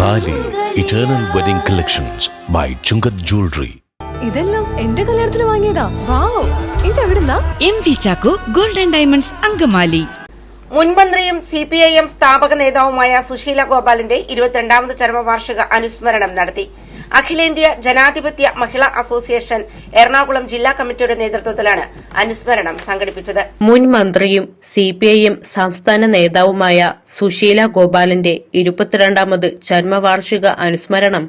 Thali eternal wedding collections by Chungath jewellery ഇതെല്ലാം എന്റെ കല്യാണത്തിന് വാങ്ങിയതാ. Wow. ഇതെവിടുന്നാ? M V Chacko golden diamonds Angamaly. മുൻമന്ത്രിയും C P I M സ്ഥാപക നേതാവുമായ സുശീല ഗോപാലിന്റെ ഇരുപത്തിരണ്ടാമത് ചരമവാർഷിക അനുസ്മരണം നടത്തി. അഖിലേന്ത്യാ ജനാധിപത്യ മഹിളാ അസോസിയേഷൻ എറണാകുളം ജില്ലാ കമ്മിറ്റിയുടെ നേതൃത്വത്തിലാണ് അനുസ്മരണം സംഘടിപ്പിച്ചത്. മുൻ മന്ത്രിയും സി പി ഐ എം സംസ്ഥാന നേതാവുമായ സുശീല ഗോപാലന്റെ ഇരുപത്തിരണ്ടാമത് ചരമവാർഷിക അനുസ്മരണം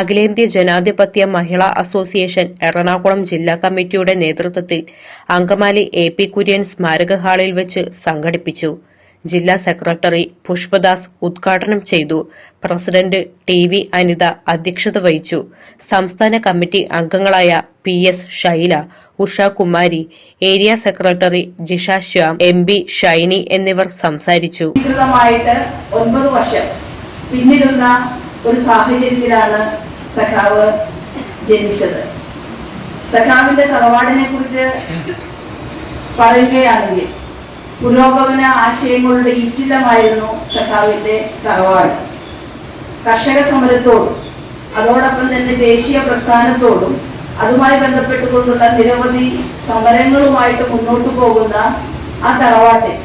അഖിലേന്ത്യാ ജനാധിപത്യ മഹിളാ അസോസിയേഷൻ എറണാകുളം ജില്ലാ കമ്മിറ്റിയുടെ നേതൃത്വത്തിൽ അങ്കമാലി എ പി കുര്യൻ സ്മാരക ഹാളിൽ വെച്ച് സംഘടിപ്പിച്ചു. ജില്ലാ സെക്രട്ടറി പുഷ്പദാസ് ഉദ്ഘാടനം ചെയ്തു. പ്രസിഡന്റ് ടി വി അനിത അധ്യക്ഷത വഹിച്ചു. സംസ്ഥാന കമ്മിറ്റി അംഗങ്ങളായ P S Shaila Ushakumari area secretary Jisha Shyam M B Shiny എന്നിവർ സംസാരിച്ചു. ഒൻപത് വർഷം പിന്നിടുന്ന ഒരു സാഹചര്യത്തിലാണ് സഖാവ് ജനിച്ചത്. സഖാവിന്റെ തറവാടിനെ കുറിച്ച് പറയുകയാണെങ്കിൽ പുരോഗമന ആശയങ്ങളുടെ ഇറ്റിലമായിരുന്നു സഖാവിന്റെ തറവാട്. കർഷക സമരത്തോടും അതോടൊപ്പം തന്നെ ദേശീയ പ്രസ്ഥാനത്തോടും അതുമായി ബന്ധപ്പെട്ടുകൊണ്ടുള്ള നിരവധി സമരങ്ങളുമായിട്ട് മുന്നോട്ട് പോകുന്ന ആ തറവാട്ടിൽ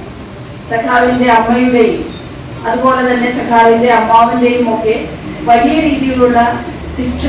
സഖാവിന്റെ അമ്മയുടെയും അതുപോലെ തന്നെ സഖാവിന്റെ അമ്മാവിന്റെയും ഒക്കെ വലിയ രീതിയിലുള്ള ശിക്ഷ